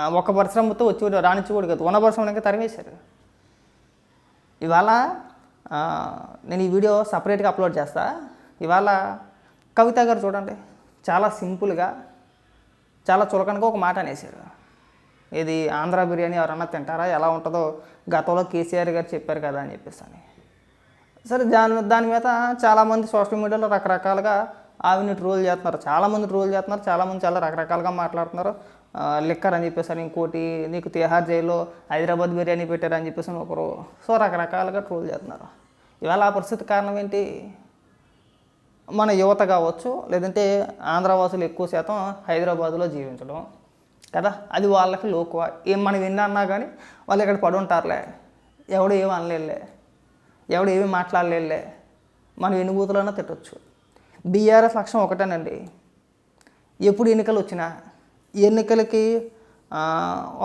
ఒక పరిశ్రమతో వచ్చి రాణించకూడదు కదా. ఉన్న పరిశ్రమకి తరిమేశారు. ఇవాళ నేను ఈ వీడియో సపరేట్గా అప్లోడ్ చేస్తా. ఇవాళ కవిత గారు చూడండి చాలా సింపుల్గా చాలా చులకనగా ఒక మాట అనేసారు ఇది ఆంధ్ర బిర్యానీ ఎవరన్నా తింటారా? ఎలా ఉంటుందో గతంలో కేసీఆర్ గారు చెప్పారు కదా అని చెప్పేసి అని. సరే దాని దాని మీద చాలామంది సోషల్ మీడియాలో రకరకాలుగా ఆవిని ట్రోల్ చేస్తున్నారు. చాలామంది ట్రోల్ చేస్తున్నారు. చాలామంది చాలా రకరకాలుగా మాట్లాడుతున్నారు. లిక్కర్ అని చెప్పేసి అని ఇంకోటి నీకు తిహార్ జైల్లో హైదరాబాద్ బిర్యానీ పెట్టారని చెప్పేసి అని ఒకరు సో రకరకాలుగా ట్రోల్ చేస్తున్నారు. ఇవాళ ఆ పరిస్థితి కారణం ఏంటి? మన యువత కావచ్చు లేదంటే ఆంధ్రవాసులు ఎక్కువ శాతం హైదరాబాద్లో జీవించడం కదా. అది వాళ్ళకి లోకువ. ఏం మనం విన్నా అన్నా కానీ వాళ్ళు ఇక్కడ పడి ఉంటారులే. ఎవడు ఏమి అనలేలే ఎవడు ఏమి మాట్లాడలేలే మనం ఎన్ని బూతులన్నా తిట్టొచ్చు. బీఆర్ఎస్ లక్ష్యం ఒకటేనండి. ఎప్పుడు ఎన్నికలు వచ్చినా ఎన్నికలకి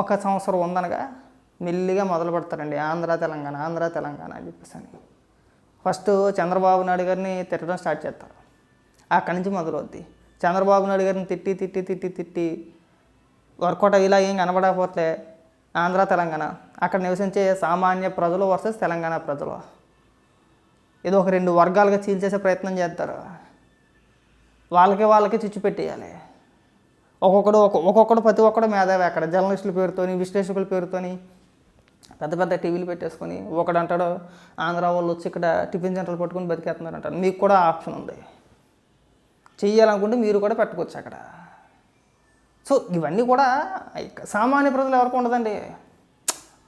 ఒక సంవత్సరం ఉందనగా మెల్లిగా మొదలు పెడతారండి ఆంధ్ర తెలంగాణ ఆంధ్ర తెలంగాణ అని చెప్పేసి అని. ఫస్ట్ చంద్రబాబు నాయుడు గారిని తిట్టడం స్టార్ట్ చేస్తారు. అక్కడి నుంచి మొదలవుద్ది. చంద్రబాబు నాయుడు గారిని తిట్టి తిట్టి తిట్టి తిట్టి వర్కౌట్ ఇలా ఏం కనబడకపోతే ఆంధ్ర తెలంగాణ. అక్కడ నివసించే సామాన్య ప్రజలు వర్సెస్ తెలంగాణ ప్రజలు. ఇది ఒక రెండు వర్గాలుగా చీల్చేసే ప్రయత్నం చేస్తారు. వాళ్ళకి వాళ్ళకి చిచ్చు పెట్టేయాలి. ఒక్కొక్కడు ఒక్కొక్కడు ప్రతి ఒక్కడు మేధావి అక్కడ. జర్నలిస్టుల పేరుతోని విశ్లేషకుల పేరుతోని పెద్ద పెద్ద టీవీలు పెట్టేసుకొని ఒకడు అంటాడు ఆంధ్ర వాళ్ళు వచ్చి ఇక్కడ టిఫిన్ సెంటర్లు పట్టుకొని బతికేస్తున్నారు అంటారు మీకు కూడా ఆప్షన్ ఉంది. చెయ్యాలనుకుంటే మీరు కూడా పెట్టుకోవచ్చు అక్కడ. సో ఇవన్నీ కూడా సామాన్య ప్రజలు ఎవరికి ఉండదండి.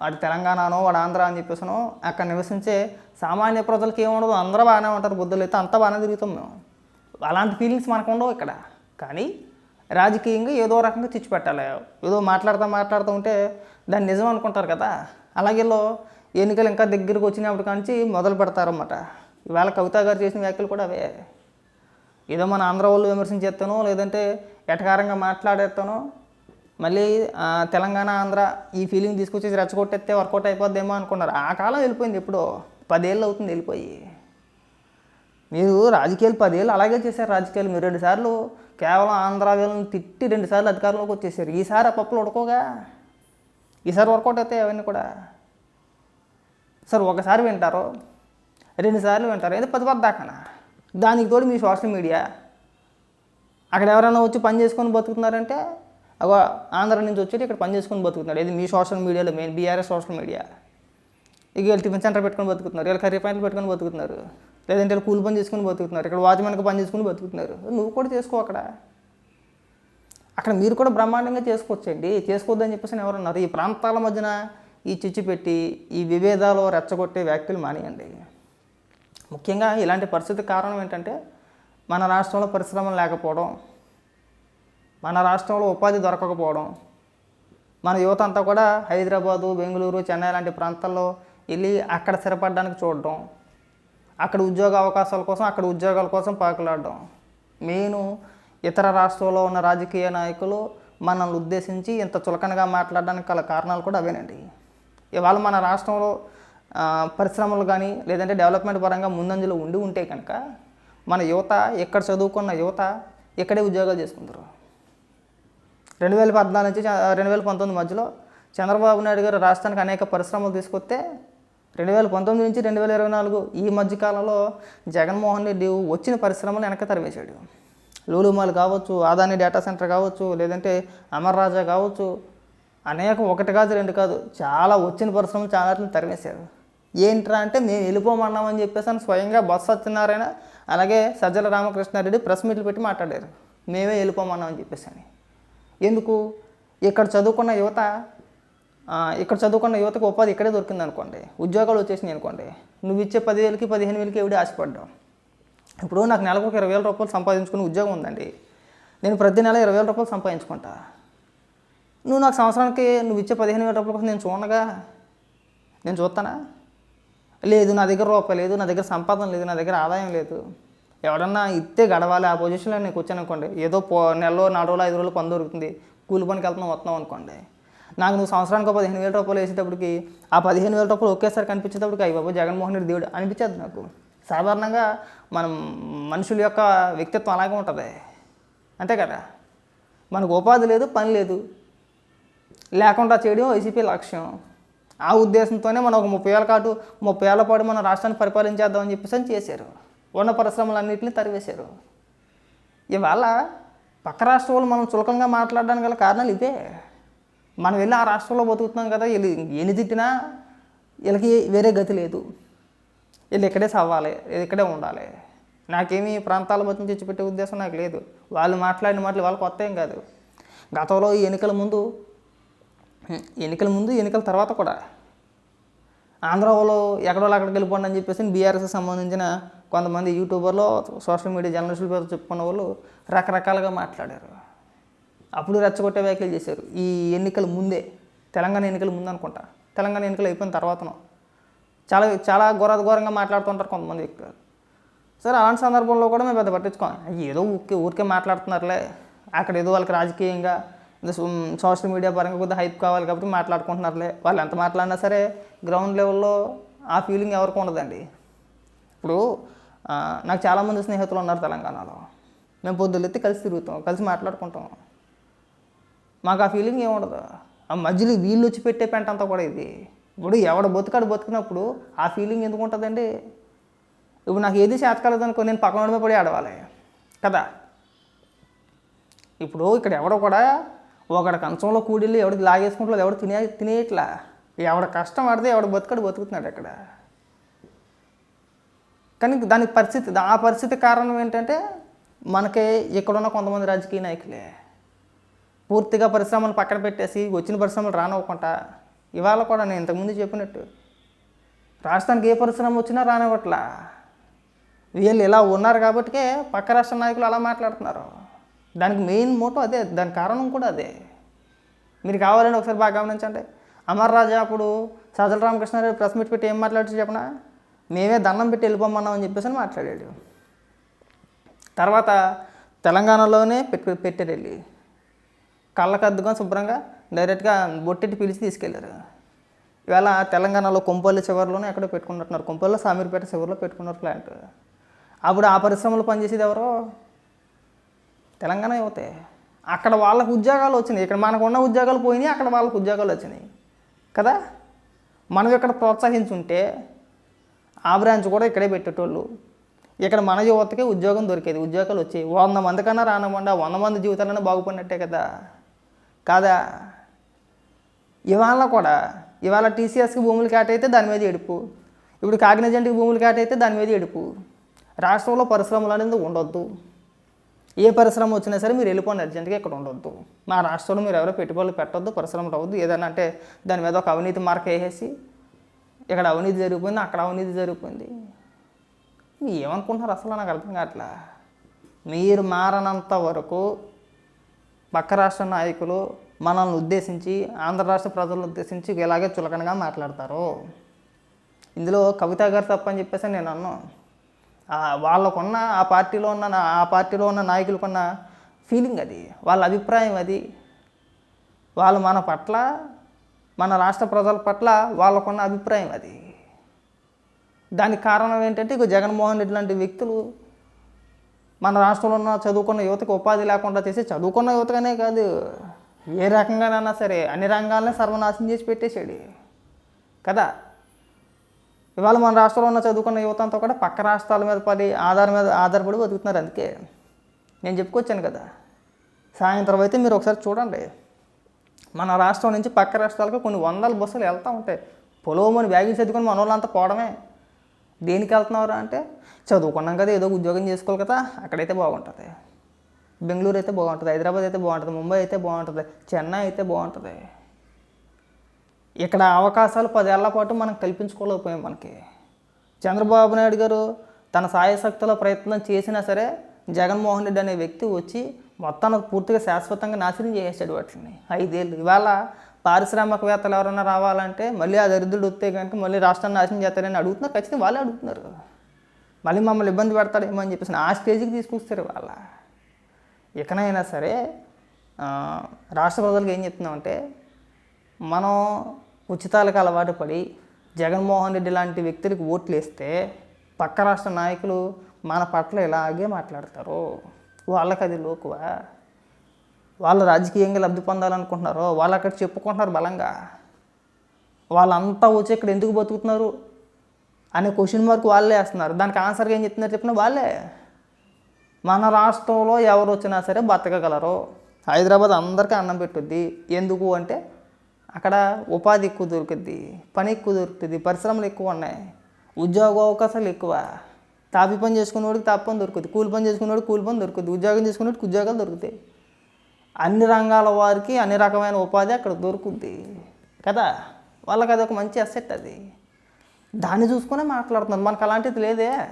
వాడు తెలంగాణనో వాడు ఆంధ్ర అని చెప్పేసినో అక్కడ నివసించే సామాన్య ప్రజలకి ఏముండదు అందరూ బాగానే ఉంటారు. బుద్ధులు అయితే అంతా బాగానే తిరుగుతాం మేము. అలాంటి ఫీలింగ్స్ మనకు ఉండవు ఇక్కడ. కానీ రాజకీయంగా ఏదో రకంగా చిచ్చు పెట్టాలి ఏదో మాట్లాడుతూ మాట్లాడుతూ ఉంటే దాన్ని నిజం అనుకుంటారు కదా. అలాగే ఎన్నికలు ఇంకా దగ్గరకు వచ్చినప్పుడు కాంచి మొదలు పెడతారన్నమాట. ఇవాళ కవిత గారు చేసిన వ్యాఖ్యలు కూడా అవే. ఏదో మన ఆంధ్ర వాళ్ళు విమర్శించేస్తానో లేదంటే ఎటకారంగా మాట్లాడేస్తానో మళ్ళీ తెలంగాణ ఆంధ్ర ఈ ఫీలింగ్ తీసుకొచ్చి రెచ్చగొట్టేస్తే వర్కౌట్ అయిపోద్దేమో అనుకున్నారు. ఆ కాలం వెళ్ళిపోయింది ఎప్పుడో. పదేళ్ళు అవుతుంది వెళ్ళిపోయి. మీరు రాజకీయాలు పదేళ్ళు అలాగే చేశారు రాజకీయాలు. మీరు రెండుసార్లు కేవలం ఆంధ్ర వీళ్ళని తిట్టి రెండుసార్లు అధికారంలోకి వచ్చేసారు. ఈసారి ఆ పప్పులు ఉడకోగా? ఈసారి వర్కౌట్ అవుతాయి అవన్నీ కూడా. సార్ ఒకసారి వింటారు రెండుసార్లు వింటారు. ఏదో పది పద్దాకనా దానికి తోడు మీ సోషల్ మీడియా. అక్కడ ఎవరైనా వచ్చి పని చేసుకొని బతుకుతున్నారంటే అగో ఆంధ్ర నుంచి వచ్చి ఇక్కడ పని చేసుకొని బతుకుతున్నారు. ఇది మీ సోషల్ మీడియాలో మెయిన్ బీఆర్ఎస్ సోషల్ మీడియా. ఇక వీళ్ళు టిఫిన్ సెంటర్ పెట్టుకొని బతుకుతున్నారు వీళ్ళు కర్రీ పాయింట్లు పెట్టుకొని బతుకుతున్నారు. లేదంటే కూలి పని చేసుకుని బతుకుతున్నారు. ఇక్కడ వాచ్మెన్కి పని చేసుకుని బతుకుతున్నారు. నువ్వు కూడా చేసుకో అక్కడ. అక్కడ మీరు కూడా బ్రహ్మాండంగా చేసుకోవచ్చండి. చేసుకోవద్దని చెప్పేసి ఎవరన్నారు ఈ ప్రాంతాల మధ్యన ఈ చిచ్చు పెట్టి ఈ విభేదాలు రెచ్చగొట్టే వ్యాఖ్యలు మానేయండి. ముఖ్యంగా ఇలాంటి పరిస్థితి కారణం ఏంటంటే మన రాష్ట్రంలో పరిశ్రమలు లేకపోవడం మన రాష్ట్రంలో ఉపాధి దొరకకపోవడం మన యువత అంతా కూడా హైదరాబాదు బెంగళూరు చెన్నై లాంటి ప్రాంతాల్లో వెళ్ళి అక్కడ స్థిరపడడానికి చూడడం అక్కడ ఉద్యోగ అవకాశాల కోసం అక్కడ ఉద్యోగాల కోసం పాకులాడడం. మెయిన్ ఇతర రాష్ట్రాల్లో ఉన్న రాజకీయ నాయకులు మనల్ని ఉద్దేశించి ఇంత చులకనగా మాట్లాడడానికి గల కారణాలు కూడా అవేనండి. ఇవాళ మన రాష్ట్రంలో పరిశ్రమలు కానీ లేదంటే డెవలప్మెంట్ పరంగా ముందంజలో ఉండి ఉంటే కనుక మన యువత ఎక్కడ చదువుకున్న యువత ఇక్కడే ఉద్యోగాలు చేసుకుంటారు. రెండు వేల పద్నాలుగు నుంచి రెండు వేల పంతొమ్మిది మధ్యలో చంద్రబాబు నాయుడు గారు రాష్ట్రానికి అనేక పరిశ్రమలు తీసుకొస్తే రెండు వేల పంతొమ్మిది నుంచి రెండు వేల ఇరవై నాలుగు ఈ మధ్యకాలంలో జగన్మోహన్ రెడ్డి వచ్చిన పరిశ్రమలు వెనక తరివేశాడు లూలుమాల్ కావచ్చు ఆదాని డేటా సెంటర్ కావచ్చు లేదంటే అమర్ రాజా కావచ్చు అనేక ఒకటి కాదు రెండు కాదు చాలా వచ్చిన పరిశ్రమలు చాలా తరిమేశారు. ఏంట్రా అంటే మేము వెళ్ళిపోమన్నామని చెప్పేసి అని స్వయంగా బొత్స సత్యనారాయణ అలాగే సజ్జల రామకృష్ణారెడ్డి ప్రెస్ మీట్లు పెట్టి మాట్లాడారు. మేమే వెళ్ళిపోమన్నామని చెప్పేసి అని. ఎందుకు? ఇక్కడ చదువుకున్న యువత ఇక్కడ చదువుకున్న యువతకు ఉపాధి ఇక్కడే దొరికింది అనుకోండి. ఉద్యోగాలు వచ్చేసినాయి అనుకోండి. నువ్వు ఇచ్చే పదివేలకి పదిహేను వేలకి ఎవడి ఆశపడ్డావు? ఇప్పుడు నాకు నెలకు ఒక ఇరవై వేల రూపాయలు సంపాదించుకునే ఉద్యోగం ఉందండి. నేను ప్రతి నెల ఇరవై వేల రూపాయలు సంపాదించుకుంటా. నువ్వు నాకు సంవత్సరానికి నువ్వు ఇచ్చే పదిహేను వేల రూపాయల కోసం నేను చూడగా నేను చూస్తానా? లేదు నా దగ్గర రూపాయి లేదు నా దగ్గర సంపాదన లేదు నా దగ్గర ఆదాయం లేదు. ఎవడన్నా ఇస్తే గడవాలి ఆ పొజిషన్లో నేను కూర్చొని అనుకోండి. ఏదో పో నెలలో నాలుగు రోజులు ఐదు రోజులు పని దొరుకుతుంది. కూలి పనికి వెళ్తున్నాం వస్తున్నాం అనుకోండి. నాకు నువ్వు సంవత్సరానికి ఒక పదిహేను వేల రూపాయలు వేసేటప్పటికి ఆ పదిహేను వేల రూపాయలు ఒకేసారి కనిపించేటప్పటికి అయ్యి బాబు జగన్మోహన్ రెడ్డి దేవుడు అనిపించదు నాకు. సాధారణంగా మనం మనుషుల యొక్క వ్యక్తిత్వం అలాగే ఉంటుంది. అంతే కదా? మనకు ఉపాధి లేదు పని లేదు. లేకుండా చేయడం వైసీపీ లక్ష్యం. ఆ ఉద్దేశంతోనే మనం ఒక ముప్పై ఏళ్ళ కాటు ముప్పై ఏళ్ళ పాటు మన రాష్ట్రాన్ని పరిపాలించేద్దామని చెప్పేసి అని చేశారు. ఉన్న పరిశ్రమలన్నింటినీ తరివేశారు. ఇవాళ పక్క రాష్ట్రం వాళ్ళు మనం చులకంగా మాట్లాడడానికి గల కారణాలు ఇవే. మనం వెళ్ళి ఆ రాష్ట్రంలో బతుకుతున్నాం కదా వీళ్ళు ఎన్ని తిట్టినా వీళ్ళకి వేరే గతి లేదు. వీళ్ళు ఇక్కడే చవ్వాలి ఇక్కడే ఉండాలి. నాకేమీ ప్రాంతాల మధ్య తెచ్చిపెట్టే ఉద్దేశం నాకు లేదు. వాళ్ళు మాట్లాడిన మాటలు వాళ్ళకి కొత్త ఏం కాదు. గతంలో ఎన్నికల ముందు ఎన్నికల ముందు ఎన్నికల తర్వాత కూడా ఆంధ్ర వాళ్ళు ఎక్కడో అక్కడికి వెళ్ళిపోండి అని చెప్పేసి బీఆర్ఎస్కి సంబంధించిన కొంతమంది యూట్యూబర్లో సోషల్ మీడియా జర్నలిస్టుల పేరు చెప్పుకున్న వాళ్ళు రకరకాలుగా మాట్లాడారు. అప్పుడు రెచ్చగొట్టే వ్యాఖ్యలు చేశారు. ఈ ఎన్నికల ముందే తెలంగాణ ఎన్నికల ముందు అనుకుంటా. తెలంగాణ ఎన్నికలు అయిపోయిన తర్వాతను. చాలా చాలా ఘోర ఘోరంగా మాట్లాడుతుంటారు కొంతమంది వ్యక్తులు. సరే అలాంటి సందర్భంలో కూడా మేము పెద్ద పట్టించుకోం. ఏదో ఊరికే ఊరికే మాట్లాడుతున్నారులే. అక్కడ ఏదో వాళ్ళకి రాజకీయంగా సోషల్ మీడియా పరంగా కొద్దిగా హైప్ కావాలి కాబట్టి మాట్లాడుకుంటున్నారులే. వాళ్ళు ఎంత మాట్లాడినా సరే గ్రౌండ్ లెవెల్లో ఆ ఫీలింగ్ ఎవరికి ఉండదండి. ఇప్పుడు నాకు చాలామంది స్నేహితులు ఉన్నారు తెలంగాణలో. మేము పొద్దులెత్తి కలిసి తిరుగుతాం కలిసి మాట్లాడుకుంటాం. మాకు ఆ ఫీలింగ్ ఏముండదు. ఆ మధ్యలో వీళ్ళు వచ్చి పెట్టే పెంట అంతా కూడా ఇది. ఇప్పుడు ఎవడ బతుకాడు బతుకున్నప్పుడు ఆ ఫీలింగ్ ఎందుకు ఉంటుందండి? ఇప్పుడు నాకు ఏది చేతకాలేదు అనుకో నేను పక్కన వాడి మీద పడి ఆడవాలి కదా? ఇప్పుడు ఇక్కడ ఎవడో కూడా ఒకడ కంచంలో కూడిల్లు ఎవడికి లాగేసుకుంటున్నారు ఎవడు తినే తినేయట్లా. ఎవడ కష్టం ఆడితే ఎవడ బతుకాడు బతుకుతున్నాడు ఇక్కడ కానీ దానికి పరిస్థితి ఆ పరిస్థితి కారణం ఏంటంటే మనకి ఇక్కడున్న కొంతమంది రాజకీయ నాయకులే. పూర్తిగా పరిశ్రమలు పక్కన పెట్టేసి వచ్చిన పరిశ్రమలు రానివ్వకుండా ఇవాళ కూడా నేను ఇంతకుముందు చెప్పినట్టు రాష్ట్రానికి ఏ పరిశ్రమ వచ్చినా రానివ్వట్లా. వీళ్ళు ఇలా ఉన్నారు కాబట్టికే పక్క రాష్ట్ర నాయకులు అలా మాట్లాడుతున్నారు. దానికి మెయిన్ మోటో అదే దాని కారణం కూడా అదే. మీరు కావాలని ఒకసారి బాగా గమనించండి. అమర్ రాజా అప్పుడు సజల రామకృష్ణారావు ప్రెస్ మీట్ పెట్టి ఏం మాట్లాడుతూ చెప్పనా? మేమే దండం పెట్టి వెళ్ళిపోమన్నాం అని చెప్పేసి మాట్లాడాడు. తర్వాత తెలంగాణలోనే పెట్టి పెట్టారు వెళ్ళి. కళ్ళకద్దుకొని శుభ్రంగా డైరెక్ట్గా బొట్టెట్టి పిలిచి తీసుకెళ్ళారు ఇవాళ తెలంగాణలో కొంపల్లి చివరిలోనే ఎక్కడో పెట్టుకుంటున్నారు కొంపల్లో సామీర్పేట చివరిలో పెట్టుకున్నారు ప్లాంట్. అప్పుడు ఆ పరిశ్రమలు పనిచేసేది ఎవరో? తెలంగాణ యువతే. అక్కడ వాళ్ళకు ఉద్యోగాలు వచ్చినాయి. ఇక్కడ మనకు ఉన్న ఉద్యోగాలు పోయినాయి అక్కడ వాళ్ళకు ఉద్యోగాలు వచ్చినాయి. కదా? మనం ఇక్కడ ప్రోత్సహించుంటే ఆ బ్రాంచ్ కూడా ఇక్కడే పెట్టేటోళ్ళు. ఇక్కడ మన యువతకే ఉద్యోగం దొరికేది ఉద్యోగాలు వచ్చాయి వంద మంది కన్నా రానివ్వండి ఆ వంద మంది జీవితాలన్నా బాగుపడినట్టే కదా? కాదా? ఇవాళ కూడా ఇవాళ టీసీఎస్కి భూములు కేటైతే దాని మీద ఎడుపు ఇప్పుడు కాగ్నిజెంట్కి భూములు కేటైతే దాని మీద ఎడుపు రాష్ట్రంలో పరిశ్రమలు అనేది ఉండొద్దు. ఏ పరిశ్రమ వచ్చినా సరే మీరు వెళ్ళిపోండి అర్జెంట్గా ఇక్కడ ఉండొద్దు. మా రాష్ట్రంలో మీరు ఎవరో పెట్టుబడులు పెట్టొద్దు పరిశ్రమలు అవ్వద్దు. ఏదైనా అంటే దాని మీద ఒక అవినీతి మార్క్ వేసేసి ఇక్కడ అవినీతి జరిగిపోయింది అక్కడ అవినీతి జరిగిపోయింది. ఏమనుకుంటున్నారు అసలు నాకు అర్థం కావట్లా? మీరు మారనంత వరకు పక్క రాష్ట్ర నాయకులు మనల్ని ఉద్దేశించి ఆంధ్ర రాష్ట్ర ప్రజలను ఉద్దేశించి ఇలాగే చులకనగా మాట్లాడతారు. ఇందులో కవిత గారు తప్పని చెప్పేసి నేను అన్నాను వాళ్ళకున్న ఆ పార్టీలో ఉన్న ఆ పార్టీలో ఉన్న నాయకులకున్న ఫీలింగ్ అది వాళ్ళ అభిప్రాయం అది. వాళ్ళు మన పట్ల మన రాష్ట్ర ప్రజల పట్ల వాళ్ళకున్న అభిప్రాయం అది. దానికి కారణం ఏంటంటే ఇక జగన్మోహన్ రెడ్డి లాంటి వ్యక్తులు మన రాష్ట్రంలో ఉన్న చదువుకున్న యువతకు ఉపాధి లేకుండా చేసి చదువుకున్న యువతగానే కాదు ఏ రకంగానైనా సరే అన్ని రంగాలనే సర్వనాశనం చేసి పెట్టేశాడు. కదా? ఇవాళ మన రాష్ట్రంలో ఉన్న చదువుకున్న యువత అంతా కూడా పక్క రాష్ట్రాల మీద పడి ఆధార మీద ఆధారపడి బతుకుతున్నారు అందుకే. నేను చెప్పుకొచ్చాను కదా. సాయంత్రం అయితే మీరు ఒకసారి చూడండి. మన రాష్ట్రం నుంచి పక్క రాష్ట్రాలకు కొన్ని వందల బస్సులు వెళ్తూ ఉంటాయి. పొలవమని బ్యాగులు చదువుకొని మన వాళ్ళంతా పోవడమే. దేనికి వెళ్తున్నారు అంటే చదువుకున్నాం కదా ఏదో ఉద్యోగం చేసుకోవాలి కదా అక్కడైతే బాగుంటుంది. బెంగళూరు అయితే బాగుంటుంది హైదరాబాద్ అయితే బాగుంటుంది ముంబై అయితే బాగుంటుంది చెన్నై అయితే బాగుంటుంది. ఇక్కడ అవకాశాలు పదేళ్ళ పాటు మనం కల్పించుకోలేకపోయాం మనకి. చంద్రబాబు నాయుడు గారు తన సాయశక్తుల ప్రయత్నం చేసినా సరే జగన్మోహన్ రెడ్డి అనే వ్యక్తి వచ్చి మొత్తాన్ని పూర్తిగా శాశ్వతంగా నాశనం చేసేసాడు వాటిని. ఐదేళ్ళు. ఇవాళ పారిశ్రామికవేత్తలు ఎవరైనా రావాలంటే మళ్ళీ ఆ దరిద్రుడు వస్తే కనుక మళ్ళీ రాష్ట్రాన్ని నాశనం చేస్తారని అడుగుతున్నారు. ఖచ్చితంగా వాళ్ళే అడుగుతున్నారు. మళ్ళీ మమ్మల్ని ఇబ్బంది పెడతాడేమో అని చెప్పేసి ఆ స్టేజ్కి తీసుకొస్తారు వాళ్ళ. ఇకనైనా సరే రాష్ట్ర ప్రజలకు ఏం చెప్తున్నామంటే మనం ఉచితాలకు అలవాటు పడి జగన్మోహన్ రెడ్డి లాంటి వ్యక్తులకు ఓట్లు వేస్తే పక్క రాష్ట్ర నాయకులు మన పట్ల ఇలాగే మాట్లాడతారు. వాళ్ళకి అది లోకువా? వాళ్ళు రాజకీయంగా లబ్ధి పొందాలనుకుంటున్నారో వాళ్ళు అక్కడ చెప్పుకుంటున్నారు బలంగా. వాళ్ళంతా వచ్చి ఇక్కడ ఎందుకు బతుకుతున్నారు అనే క్వశ్చన్ మార్క్ వాళ్ళే వేస్తున్నారు. దానికి ఆన్సర్గా ఏం చెప్తున్నారు చెప్పిన వాళ్ళే. మన రాష్ట్రంలో ఎవరు వచ్చినా సరే బతకగలరు. హైదరాబాద్ అందరికీ అన్నం పెట్టుద్ది. ఎందుకు అంటే అక్కడ ఉపాధి ఎక్కువ దొరుకుద్ది పని ఎక్కువ దొరుకుతుంది పరిశ్రమలు ఎక్కువ ఉన్నాయి ఉద్యోగ అవకాశాలు ఎక్కువ. తాపి పని చేసుకునేవాడికి తాపి పని దొరుకుతుంది కూలి పని చేసుకునేవాడికి కూలి పని దొరుకుతుంది ఉద్యోగం చేసుకునేవాడికి ఉద్యోగాలు దొరుకుతాయి. అన్ని రంగాల వారికి అన్ని రకమైన ఉపాధి అక్కడ దొరుకుద్ది. కదా? వాళ్ళకి అది ఒక మంచి అసెట్ అది. దాన్ని చూసుకునే మాట్లాడుతున్నారు మనకు అలాంటిది లేదే.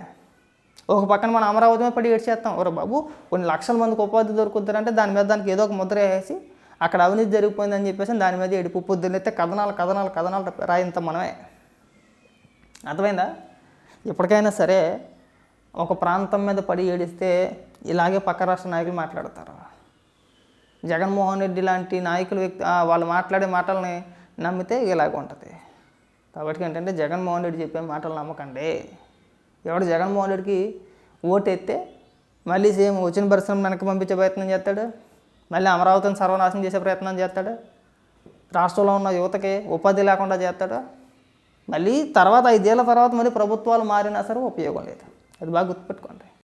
ఒక పక్కన మన అమరావతి మీద పడి ఏడ్చేస్తాం. ఒరే బాబు కొన్ని లక్షల మందికి ఉపాధి దొరుకుతారంటే దాని మీద దానికి ఏదో ఒక ముద్ర వేసి అక్కడ అవినీతి జరిగిపోయిందని చెప్పేసి దాని మీద ఏడుపు పొద్దున్నైతే కథనాలు కథనాలు కథనాలు రాయంత మనమే. అర్థమైందా? ఇప్పటికైనా సరే ఒక ప్రాంతం మీద పడి ఏడిస్తే ఇలాగే పక్క రాష్ట్ర నాయకులు మాట్లాడతారు. జగన్మోహన్ రెడ్డి లాంటి నాయకులు వ్యక్తి వాళ్ళు మాట్లాడే మాటల్ని నమ్మితే ఇలాగ ఉంటుంది. కాబట్టి ఏంటంటే జగన్మోహన్ రెడ్డి చెప్పే మాటలు నమ్మకండి. ఎవడు జగన్మోహన్ రెడ్డికి ఓటెత్తే మళ్ళీ సేమ్ వచ్చిన పరిశ్రమ వెనక్కి పంపించే ప్రయత్నం చేస్తాడు? మళ్ళీ అమరావతిని సర్వనాశనం చేసే ప్రయత్నం చేస్తాడు? రాష్ట్రంలో ఉన్న యువతకి ఉపాధి లేకుండా చేస్తాడు? మళ్ళీ తర్వాత ఐదేళ్ళ తర్వాత మళ్ళీ ప్రభుత్వాలు మారినా సరే ఉపయోగం లేదు. అది బాగా గుర్తుపెట్టుకోండి.